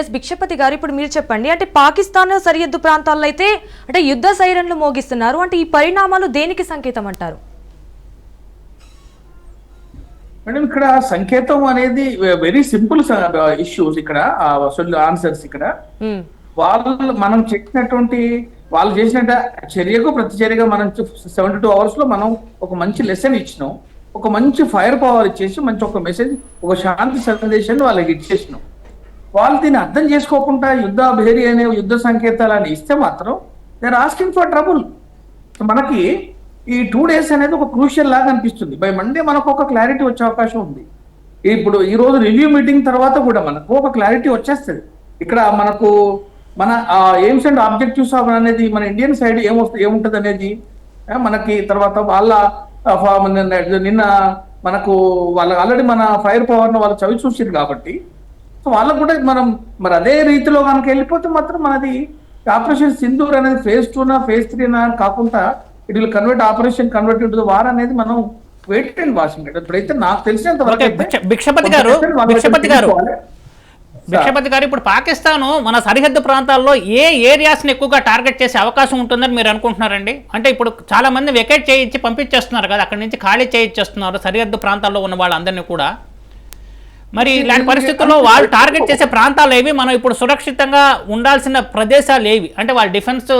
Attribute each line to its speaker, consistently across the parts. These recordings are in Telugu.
Speaker 1: ఎస్ భిక్షపతి గారు ఇప్పుడు మీరు చెప్పండి. అంటే పాకిస్తాన్ సరిహద్దు ప్రాంతాల్లో అయితే అంటే యుద్ధ సైరన్లు మోగిస్తున్నారు. అంటే ఈ పరిణామాలు దేనికి సంకేతం అంటారు?
Speaker 2: మేడం ఇక్కడ సంకేతం అనేది వెరీ సింపుల్ ఇష్యూస్ ఇక్కడ ఆన్సర్స్ ఇక్కడ.
Speaker 1: మ్మ్.
Speaker 2: వాళ్ళు మనం చేసినటువంటి వాళ్ళు చేసిన చర్యకు ప్రతి చర్యగా మనం సెవెంటీ టూ అవర్స్లో మనం ఒక మంచి లెసన్ ఇచ్చినాం. ఒక మంచి ఫైర్ పవర్ ఇచ్చేసి మంచి ఒక మెసేజ్ ఒక శాంతి సందేశాన్ని వాళ్ళకి ఇచ్చేసినాం. వాళ్ళు దీన్ని అర్థం చేసుకోకుండా యుద్ధ భేరి అనే యుద్ధ సంకేతాలని ఇస్తే మాత్రం దేర్ ఆస్కింగ్ ఫర్ ట్రబుల్ మనకి ఈ టూ డేస్ అనేది ఒక క్రూషియల్ లాగా అనిపిస్తుంది. బై మండే మనకు ఒక క్లారిటీ వచ్చే అవకాశం ఉంది. ఇప్పుడు ఈ రోజు రివ్యూ మీటింగ్ తర్వాత కూడా మనకు ఒక క్లారిటీ వచ్చేస్తుంది. ఇక్కడ మనకు మన ఎయిమ్స్ అండ్ ఆబ్జెక్టివ్స్ అనేది మన ఇండియన్ సైడ్ ఏమొస్తుంది ఏముంటుంది అనేది మనకి తర్వాత వాళ్ళ నిన్న- మనకు వాళ్ళ ఆల్రెడీ మన ఫైర్ పవర్ను వాళ్ళు చవి చూసింది కాబట్టి వాళ్ళకు కూడా మనం మరి అదే రీతిలో కనుక వెళ్ళిపోతే మాత్రం మనది ఆపరేషన్ సింధూర్ అనేది ఫేజ్ టూ నా ఫేజ్ త్రీ నా కాకుండా it will convert operation convert into war అనేది మనం వెయిట్ అండ్. వాచింగ్ ఇప్పుడైతే నాకు తెలిసినంత వరకు
Speaker 3: భిక్షపతి గారు, భిక్షపతి గారు. భిక్షపతి గారు ఇప్పుడు పాకిస్తాన్ మన సరిహద్దు ప్రాంతాల్లో ఏ ఏరియాస్ని ఎక్కువగా టార్గెట్ చేసే అవకాశం ఉంటుందని మీరు అనుకుంటున్నారండి? అంటే ఇప్పుడు చాలా మంది వెకేట్ చేయించి పంపించేస్తున్నారు కదా అక్కడి నుంచి ఖాళీ చేయించేస్తున్నారు సరిహద్దు ప్రాంతాల్లో ఉన్న వాళ్ళందరినీ కూడా. మరి ఇలాంటి పరిస్థితుల్లో వాళ్ళు టార్గెట్ చేసే ప్రాంతాలు ఏవి మనం ఇప్పుడు సురక్షితంగా ఉండాల్సిన ప్రదేశాలు ఏవి అంటే వాళ్ళు డిఫెన్స్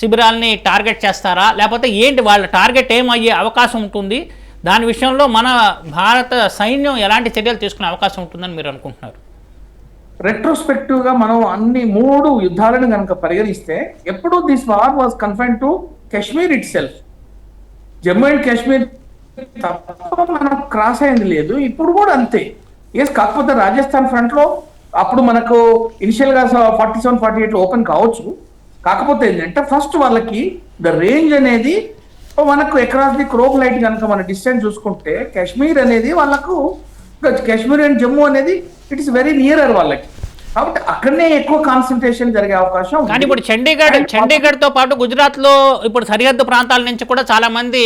Speaker 3: శిబిరాల్ని టార్గెట్ చేస్తారా? లేకపోతే ఏంటి వాళ్ళ టార్గెట్ ఏమయ్యే అవకాశం ఉంటుంది? దాని విషయంలో మన భారత సైన్యం ఎలాంటి చర్యలు తీసుకునే అవకాశం ఉంటుందని మీరు అనుకుంటున్నారు?
Speaker 2: రెట్రోస్పెక్టివ్గా మనం అన్ని మూడు యుద్ధాలను కనుక పరిగణిస్తే ఎప్పుడు this war was confine to Kashmir itself Jammu and Kashmir తప్ప మనం క్రాస్ అయింది లేదు. ఇప్పుడు కూడా అంతే. ఎస్ కాకపోతే రాజస్థాన్ ఫ్రంట్లో అప్పుడు మనకు ఇనిషియల్గా forty seven forty eight open కావచ్చు. కాకపోతే ఏంటంటే ఫస్ట్ వాళ్ళకి ద రేంజ్ అనేది మనకు ఎక్రాస్ ది క్రోక్ లైట్ కనుక మన డిస్టెన్స్ చూసుకుంటే కాశ్మీర్ అనేది వాళ్ళకు కాశ్మీర్ అండ్ జమ్మూ అనేది ఇట్ ఇస్ వెరీ నియరర్ వాళ్ళకి. కాబట్టి అక్కడనే ఎక్కువ కాన్సన్ట్రేషన్ జరిగే అవకాశం.
Speaker 3: కానీ ఇప్పుడు చండీగఢ్ చండీగఢ్తో పాటు గుజరాత్లో ఇప్పుడు సరిహద్దు ప్రాంతాల నుంచి కూడా చాలా మంది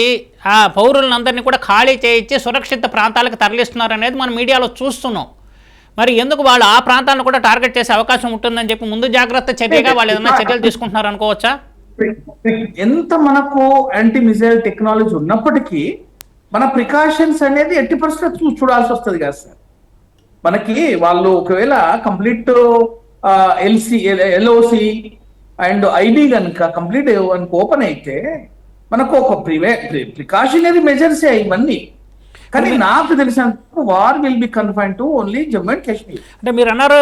Speaker 3: ఆ పౌరులందరినీ కూడా ఖాళీ చేయించి సురక్షిత ప్రాంతాలకు తరలిస్తున్నారు అనేది మనం మీడియాలో చూస్తున్నాం. మరి ఎందుకు వాళ్ళు ఆ ప్రాంతాలను కూడా టార్గెట్ చేసే అవకాశం ఉంటుందని చెప్పి ముందు జాగ్రత్త చర్యగా వాళ్ళు ఏదైనా చర్యలు తీసుకుంటున్నారు అనుకోవచ్చా?
Speaker 2: ఎంత మనకు యాంటీ మిసైల్ టెక్నాలజీ ఉన్నప్పటికీ మన ప్రికాషన్స్ అనేది ఎట్టి పరిస్థితుల్లో చూడాల్సి వస్తుంది కదా సార్ మనకి వాళ్ళు ఒకవేళ complete LC LOC and ID కనుక కంప్లీట్ ఓపెన్ అయితే మనకు ఒక ప్రివే ప్రికాషనరీ మెజర్స్ ఇవన్నీ. కానీ నాకు తెలిసినంత war will be confine to only Jammu and Kashmir
Speaker 3: అంటే మీరు అన్నారు.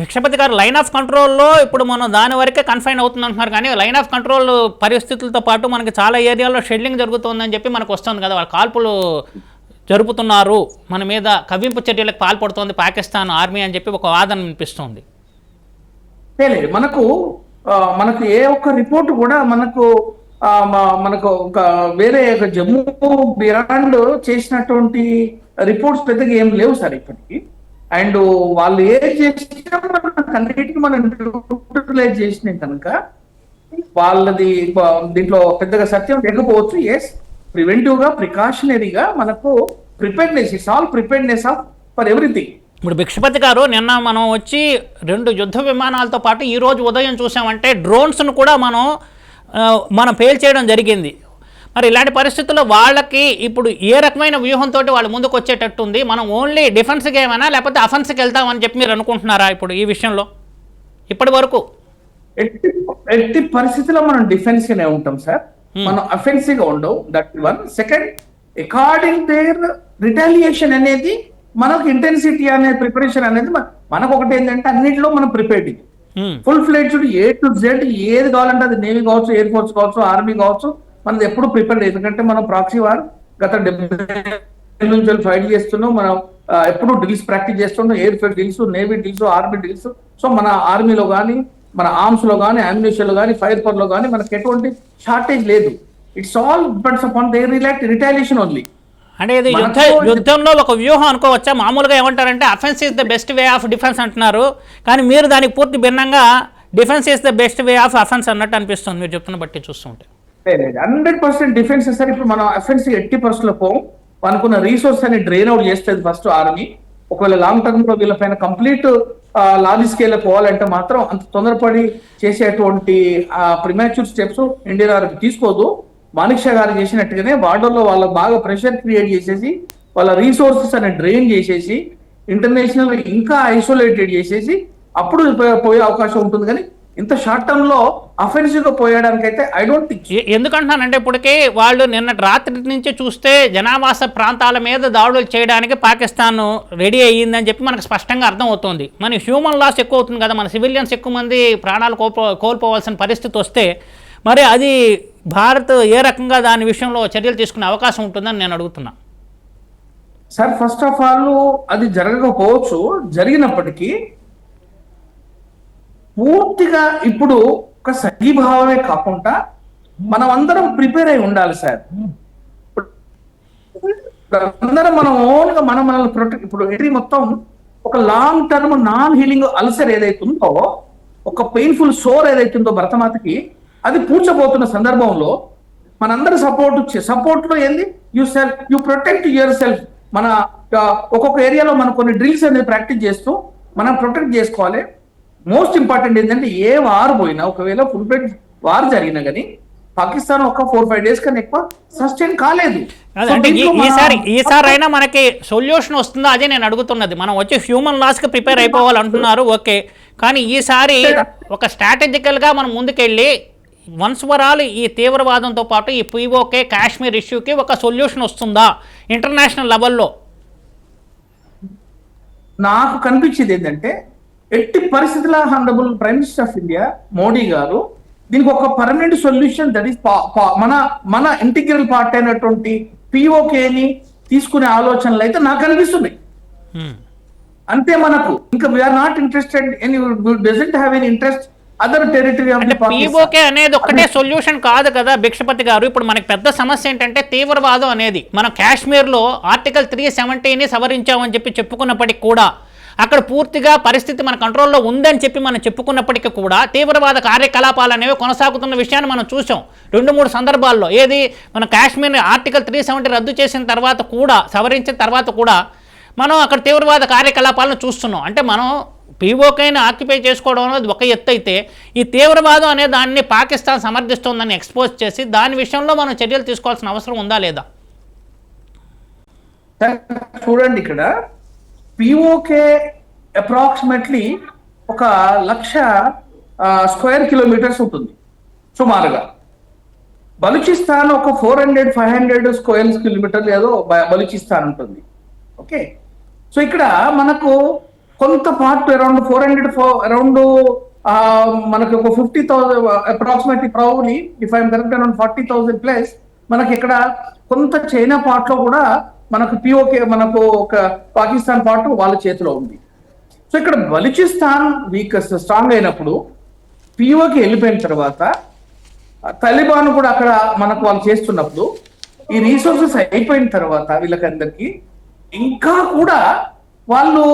Speaker 3: భిక్షపతి గారు లైన్ ఆఫ్ కంట్రోల్లో ఇప్పుడు మనం దాని వరకే కన్ఫైన్ అవుతుంది అంటున్నారు. కానీ లైన్ ఆఫ్ కంట్రోల్ పరిస్థితులతో పాటు మనకి చాలా ఏరియాలో షెడ్లింగ్ జరుగుతుందని చెప్పి మనకు వస్తుంది కదా వాళ్ళ కాల్పులు జరుపుతున్నారు. మన మీద కవ్వింపు చర్యలకు పాల్పడుతోంది పాకిస్తాన్ ఆర్మీ అని చెప్పి ఒక వాదన వినిపిస్తుంది.
Speaker 2: మనకు మనకు ఏ ఒక్క రిపోర్ట్ కూడా మనకు మనకు ఒక వేరే ఒక జమ్మూ బిరాండ్ చేసినటువంటి రిపోర్ట్స్ పెద్దగా ఏం లేవు సార్ ఇప్పటికి. అండ్ వాళ్ళు ఏ చేసినా అన్నిటికీ మనం యూటిలైజ్ కనుక వాళ్ళది దీంట్లో పెద్దగా సత్యం లేకపోవచ్చు ఎస్ ప్రివెంటివ్గా ప్రికాషనరీగా మనకు preparedness it's all preparedness of for everything.
Speaker 3: ఇప్పుడు భిక్షపతి గారు నిన్న మనం వచ్చి రెండు యుద్ధ విమానాలతో పాటు ఈ రోజు ఉదయం చూసామంటే డ్రోన్స్ను కూడా మనం మనం పేల్చేయడం జరిగింది. మరి ఇలాంటి పరిస్థితుల్లో వాళ్ళకి ఇప్పుడు ఏ రకమైన వ్యూహంతో వాళ్ళు ముందుకు వచ్చేటట్టు ఉంది మనం ఓన్లీ డిఫెన్స్కి ఏమైనా లేకపోతే అఫెన్స్కి వెళ్తామని చెప్పి మీరు అనుకుంటున్నారా ఇప్పుడు ఈ విషయంలో? ఇప్పటి వరకు?
Speaker 2: ఎట్టి పరిస్థితిలో మనం డిఫెన్స్ గానే ఉంటాం సార్. మనం అఫెన్సివ్గా ఉండవు. That one second according there retaliation అనేది మనకు ఇంటెన్సిటీ అనే ప్రిపరేషన్ అనేది మన- మనకు ఒకటి ఏంటంటే అన్నింటిలో మనం prepared. Full fledged A to Z ఏది కావాలంటే అది నేవీ కావచ్చు ఎయిర్ ఫోర్స్ కావచ్చు ఆర్మీ కావచ్చు మనది ఎప్పుడు ప్రిపేర్డ్ ఎందుకంటే మనం ప్రాక్సీ వార్ గత డెబ్బై నుంచి ఫైట్ చేస్తున్నాం. మనం ఎప్పుడు డ్రిల్స్ ప్రాక్టీస్ చేస్తున్నాం. Air force drills navy drills army drills so మన ఆర్మీలో కానీ మన ఆర్మ్స్లో కానీ అమ్యునిషన్లో కానీ ఫైర్ పవర్లో కానీ మనకి ఎటువంటి షార్టేజ్ లేదు. It's all depends upon they react retaliation only
Speaker 3: అంటే ఇది యుద్ధ యుద్ధంలో ఒక వ్యూహం అనుకోవచ్చా? మామూలుగా ఏమంటారంటే offence is the best way of defence అంటున్నారు. కానీ మీరు దానికి పూర్తి భిన్నంగా defence is the best way of offence అన్నట్టు అనిపిస్తుంది. మీరు చెప్తున్న బట్టి చూస్తుంటే
Speaker 2: హండ్రెడ్ పర్సెంట్ డిఫెన్స్ సార్ ఇప్పుడు మనం అఫెన్స్ ఎట్టి పరిస్థితుల్లో పోం. అనుకున్న రీసోర్స్ అని డ్రైన్ అవుట్ చేస్తుంది ఫస్ట్ ఆర్మీ ఒకవేళ లాంగ్ టర్మ్లో వీళ్ళపైన కంప్లీట్ లార్జ్ స్కేల్ పోవాలంటే మాత్రం అంత తొందరపడి చేసేటువంటి ప్రిమాచ్యూర్ స్టెప్స్ ఇండియన్ ఆర్మీ తీసుకోదు. మాణిక్ షా గారు చేసినట్టుగానే బార్డర్లో వాళ్ళ బాగా ప్రెషర్ క్రియేట్ చేసేసి వాళ్ళ రీసోర్సెస్ అని డ్రైన్ చేసేసి ఇంటర్నేషనల్ ఇంకా ఐసోలేటెడ్ చేసేసి అప్పుడు పోయే అవకాశం ఉంటుంది కానీ ఇంత షార్ట్ టర్మ్లో అఫెన్సివ్గా పోయడానికి అయితే ఐ డోంట్ థింక్
Speaker 3: ఎందుకంటున్నానంటే ఇప్పటికే వాళ్ళు నిన్న రాత్రి నుంచి చూస్తే జనావాస ప్రాంతాల మీద దాడులు చేయడానికి పాకిస్తాన్ రెడీ అయ్యిందని చెప్పి మనకు స్పష్టంగా అర్థమవుతుంది. మన హ్యూమన్ లాస్ ఎక్కువ అవుతుంది కదా మన సివిలియన్స్ ఎక్కువ మంది ప్రాణాలు కోల్పో కోల్పోవాల్సిన పరిస్థితి వస్తే మరి అది భారత్ ఏ రకంగా దాని విషయంలో చర్యలు తీసుకునే అవకాశం ఉంటుందని నేను అడుగుతున్నా.
Speaker 2: సార్ ఫస్ట్ ఆఫ్ ఆల్ అది జరగకపోవచ్చు. జరిగినప్పటికీ పూర్తిగా ఇప్పుడు ఒక సంఘీభావమే కాకుండా మనం అందరం ప్రిపేర్ అయి ఉండాలి సార్. అందరం మనం ఓన్గా మనం మనల్ని ప్రొటెక్ట్ ఇప్పుడు ఎంట్రీ మొత్తం ఒక long term non healing ulcer ఏదైతుందో ఒక పెయిన్ఫుల్ సోర్ ఏదైతుందో భరతమాతకి అది పూడ్చబోతున్న సందర్భంలో మనందరి సపోర్ట్ సపోర్ట్లో ఏంది? You self you protect yourself మన ఒక్కొక్క ఏరియాలో మనం కొన్ని డ్రిల్స్ అనేది ప్రాక్టీస్ చేస్తూ మనం ప్రొటెక్ట్ చేసుకోవాలి. మోస్ట్ ఇంపార్టెంట్ ఏంటంటే ఏ వార్ పోయినా ఒకవేళ ఫుల్ ప్లేట్ వార్ జరిగినా కానీ పాకిస్తాన్ ఒక ఫోర్ ఫైవ్ డేస్ కన్నా ఎక్కువ సస్టైన్ కాలేదు.
Speaker 3: అంటే ఈసారి ఈసారి అయినా మనకి సొల్యూషన్ వస్తుందా? అదే నేను అడుగుతున్నది. మనం వచ్చి హ్యూమన్ లాస్కి ప్రిపేర్ అయిపోవాలి అంటున్నారు ఓకే. కానీ ఈసారి ఒక స్ట్రాటజికల్గా మనం ముందుకెళ్ళి వన్స్ ఫర్ ఆల్ ఈ తీవ్రవాదంతో పాటు ఈ పీఓకే కాశ్మీర్ ఇష్యూకి ఒక సొల్యూషన్ వస్తుందా? ఇంటర్నేషనల్ లెవెల్లో.
Speaker 2: నాకు కనిపించేది ఏంటంటే ఎట్టి పరిస్థితుల honourable prime minister of India Modi గారు దీనికి ఒక పర్మనెంట్ సొల్యూషన్ దట్ ఈస్ మన మన ఇంటిగ్రల్ పార్ట్ అయినటువంటి పిఓకేని తీసుకునే ఆలోచనలు అయితే నాకు అనిపిస్తున్నాయి. అంతే మనకు. ఇంకా we are not interested any doesn't have any interest other territory
Speaker 3: PoK అనేది ఒక్కటే సొల్యూషన్ కాదు కదా భిక్షపతి గారు. ఇప్పుడు మనకి పెద్ద సమస్య ఏంటంటే తీవ్రవాదం అనేది. మనం కాశ్మీర్లో ఆర్టికల్ త్రీ సెవెంటీని సవరించామని చెప్పి చెప్పుకున్నప్పటికీ కూడా అక్కడ పూర్తిగా పరిస్థితి మన కంట్రోల్లో ఉందని చెప్పి మనం చెప్పుకున్నప్పటికీ కూడా తీవ్రవాద కార్యకలాపాలు అనేవి కొనసాగుతున్న విషయాన్ని మనం చూసాం రెండు మూడు సందర్భాల్లో ఏది మన కాశ్మీర్ ఆర్టికల్ త్రీ సెవెంటీ రద్దు చేసిన తర్వాత కూడా సవరించిన తర్వాత కూడా మనం అక్కడ తీవ్రవాద కార్యకలాపాలను చూస్తున్నాం. అంటే మనం పీఓకైనా ఆక్యుపై చేసుకోవడం అనేది ఒక ఎత్తు అయితే ఈ తీవ్రవాదం అనే దాన్ని పాకిస్తాన్ సమర్థిస్తోందని ఎక్స్పోజ్ చేసి దాని విషయంలో మనం చర్యలు తీసుకోవాల్సిన అవసరం ఉందా లేదా?
Speaker 2: చూడండి ఇక్కడ. పిఓకే అప్రాక్సిమేట్లీ ఒక లక్ష స్క్వేర్ కిలోమీటర్స్ ఉంటుంది సుమారుగా. బలూచిస్తాన్ ఒక four hundred five hundred square కిలోమీటర్లు ఏదో బ- బలూచిస్తాన్ ఉంటుంది. ఓకే? సో ఇక్కడ మనకు కొంత part around four hundred four around మనకు ఒక fifty thousand approximately probably if I'm correct around forty thousand plus మనకి ఇక్కడ కొంత చైనా పార్ట్లో కూడా మనకు పిఓకే మనకు ఒక పాకిస్తాన్ పార్ట్ వాళ్ళ చేతిలో ఉంది. సో ఇక్కడ బలూచిస్తాన్ వీక్ స్ట్రాంగ్ అయినప్పుడు పిఓకి వెళ్ళిపోయిన తర్వాత తలిబాన్ కూడా అక్కడ మనకు వాళ్ళు చేస్తున్నప్పుడు ఈ రీసోర్సెస్ అయిపోయిన తర్వాత వీళ్ళకందరికి ఇంకా కూడా వాళ్ళు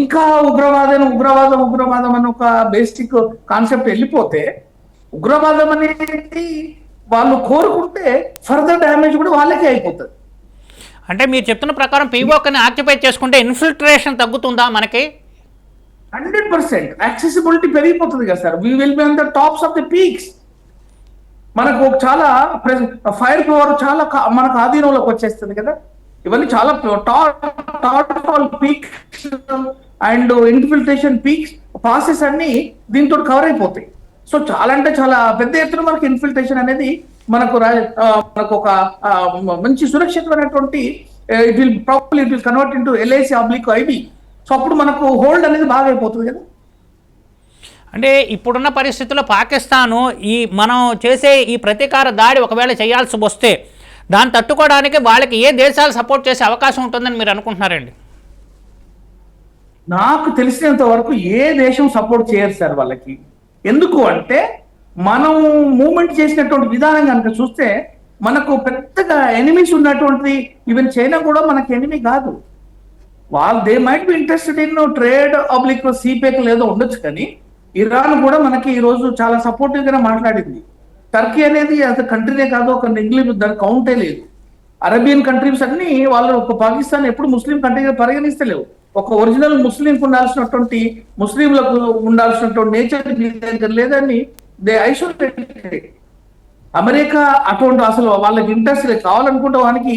Speaker 2: ఇంకా ఉగ్రవాదం ఉగ్రవాదం ఉగ్రవాదం అని ఒక బేసిక్ కాన్సెప్ట్ వెళ్ళిపోతే ఉగ్రవాదం అనేది వాళ్ళు కోరుకుంటే ఫర్దర్ డ్యామేజ్ కూడా వాళ్ళకే అయిపోతుంది.
Speaker 3: అంటే మీరు చెప్తున్న ప్రకారం పీఓకని ఆక్యుపై చేసుకుంటే ఇన్ఫిల్ట్రేషన్ తగ్గుతుందా మనకి?
Speaker 2: Hundred percent. యాక్సెసిబిలిటీ పెరిగిపోతుంది కదా sir. We will be on the tops of the peaks మనకు చాలా ఫైర్ పవర్ చాలా మనకు ఆధీనంలోకి వచ్చేస్తుంది కదా. ఇవన్నీ చాలా top all peaks and infiltration peaks process అన్ని దీంతో కవర్ అయిపోతాయి. సో చాలా అంటే చాలా పెద్ద ఎత్తున మనకి ఇన్ఫిల్ట్రేషన్ అనేది మనకు మనకు ఒక మంచి సురక్షితమైనటువంటి it will properly it will convert into LIC oblique IB so అప్పుడు మనకు హోల్డ్ అనేది బాగా అయిపోతుంది కదా?
Speaker 3: అంటే ఇప్పుడున్న పరిస్థితుల్లో పాకిస్తాను ఈ మనం చేసే ఈ ప్రతీకార దాడి ఒకవేళ చేయాల్సి వస్తే దాన్ని తట్టుకోవడానికి వాళ్ళకి ఏ దేశాలు సపోర్ట్ చేసే అవకాశం ఉంటుందని మీరు అనుకుంటున్నారండి?
Speaker 2: నాకు తెలిసినంత వరకు ఏ దేశం సపోర్ట్ చేయరు సార్ వాళ్ళకి. ఎందుకు అంటే మనం మూమెంట్ చేసినటువంటి విధానం కనుక చూస్తే మనకు పెద్దగా ఎనిమీస్ ఉన్నటువంటి ఈవెన్ చైనా కూడా మనకి ఎనిమీ కాదు. వాళ్ళు they might be interested in trade oblique CPEC లేదో ఉండొచ్చు కానీ ఇరాన్ కూడా మనకి ఈ రోజు చాలా సపోర్టివ్ గానే మాట్లాడింది. టర్కీ అనేది అది కంట్రీనే కాదు ఒక ఇంగ్లీష్ దాని కౌంటే లేదు. అరేబియన్ కంట్రీస్ అన్ని వాళ్ళు ఒక పాకిస్తాన్ ఎప్పుడు ముస్లిం కంట్రీగా పరిగణిస్తలేవు. ఒక ఒరిజినల్ ముస్లింకు ఉండాల్సినటువంటి ముస్లింలకు ఉండాల్సినటువంటి నేచర్ మీ దగ్గర లేదని దే ఐసోలేటెడ్. అమెరికా అటువంటి అసలు వాళ్ళకి ఇంట్రెస్ట్ లేదు. కావాలనుకుంటే వానికి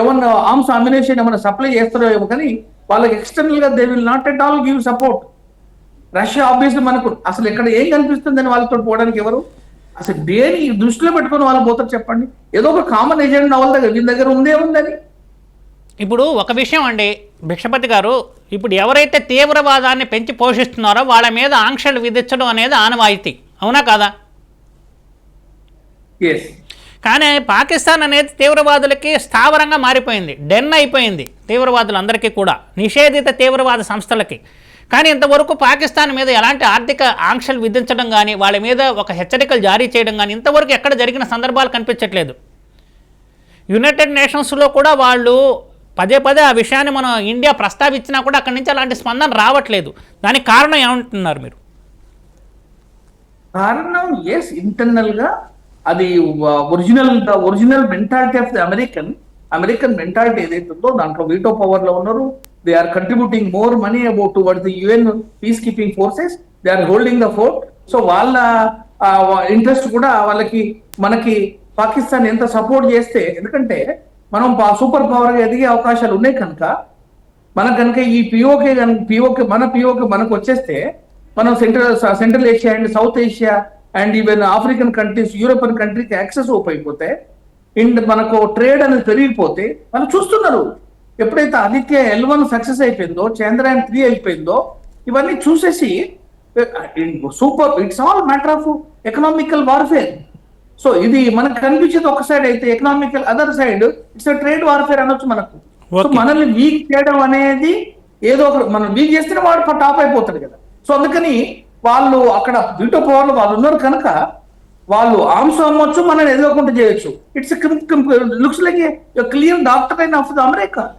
Speaker 2: ఏమన్నా ఆర్మ్స్ అమ్యునేషన్ ఏమైనా సప్లై చేస్తారో ఏమో కానీ వాళ్ళకి ఎక్స్టర్నల్గా they will not at all give support Russia obviously మనకు అసలు ఇక్కడ ఏం కనిపిస్తుందని వాళ్ళతో పోవడానికి ఎవరు? అసలు దేని దృష్టిలో పెట్టుకొని వాళ్ళు పోతారు చెప్పండి? ఏదో ఒక కామన్ ఏజెండా వాళ్ళ దగ్గర వీళ్ళ దగ్గర ఉందే ఉందని.
Speaker 3: ఇప్పుడు ఒక విషయం అండి భిక్షపతి గారు ఇప్పుడు ఎవరైతే తీవ్రవాదాన్ని పెంచి పోషిస్తున్నారో వాళ్ళ మీద ఆంక్షలు విధించడం అనేది ఆనవాయితీ. అవునా కాదా? కానీ పాకిస్తాన్ అనేది తీవ్రవాదులకి స్థావరంగా మారిపోయింది. డెన్ అయిపోయింది తీవ్రవాదులందరికీ కూడా నిషేధిత తీవ్రవాద సంస్థలకి. కానీ ఇంతవరకు పాకిస్తాన్ మీద ఎలాంటి ఆర్థిక ఆంక్షలు విధించడం కానీ వాళ్ళ మీద ఒక హెచ్చరికలు జారీ చేయడం కానీ ఇంతవరకు ఎక్కడ జరిగిన సందర్భాలు కనిపించట్లేదు. యునైటెడ్ నేషన్స్లో కూడా వాళ్ళు పదే పదే ఆ విషయాన్ని మనం ఇండియా ప్రస్తావించినా కూడా అక్కడి నుంచి అలాంటి స్పందన రావట్లేదు. దానికి కారణం ఏమంటున్నారు మీరు?
Speaker 2: కారణం ఎస్ ఇంటర్నల్గా అది original original mentality of the American American mentality ఏదైతే ఉందో దాంట్లో వీటో పవర్లో ఉన్నారు. They are contributing more money about toward the UN peace keeping forces they are holding the fort so వాళ్ళ ఇంట్రెస్ట్ కూడా వాళ్ళకి మనకి పాకిస్తాన్ ఎంత సపోర్ట్ చేస్తే ఎందుకంటే మనం సూపర్ పవర్గా ఎదిగే అవకాశాలు ఉన్నాయి కనుక మనకు కనుక ఈ పిఓకే కనుక పిఓకే మన పిఓకే మనకు వచ్చేస్తే మనం central central Asia and south Asia and even African countries European కంట్రీకి యాక్సెస్ ఓపెన్ అయిపోతే అండ్ మనకు ట్రేడ్ అనేది పెరిగిపోతే వాళ్ళు చూస్తున్నారు. ఎప్పుడైతే ఆదిత్య ఎల్ వన్ సక్సెస్ అయిపోయిందో చంద్రయాన్ త్రీ అయిపోయిందో ఇవన్నీ చూసేసి super it's all matter of economical warfare so ఇది మనకు కనిపించేది ఒక సైడ్ అయితే economical other side it's trade warfare అనొచ్చు మనకు. మనల్ని వీక్ చేయడం అనేది ఏదో ఒక మనం వీక్ చేస్తేనే వాడు టాప్ అయిపోతాడు కదా. సో అందుకని వాళ్ళు అక్కడ బ్యూటో పవర్లో వాళ్ళు ఉన్నారు కనుక వాళ్ళు ఆర్మ్స్ అమ్మొచ్చు మనల్ని ఎదుర్కొంటూ చేయొచ్చు. It's looks like clear doctrine of the America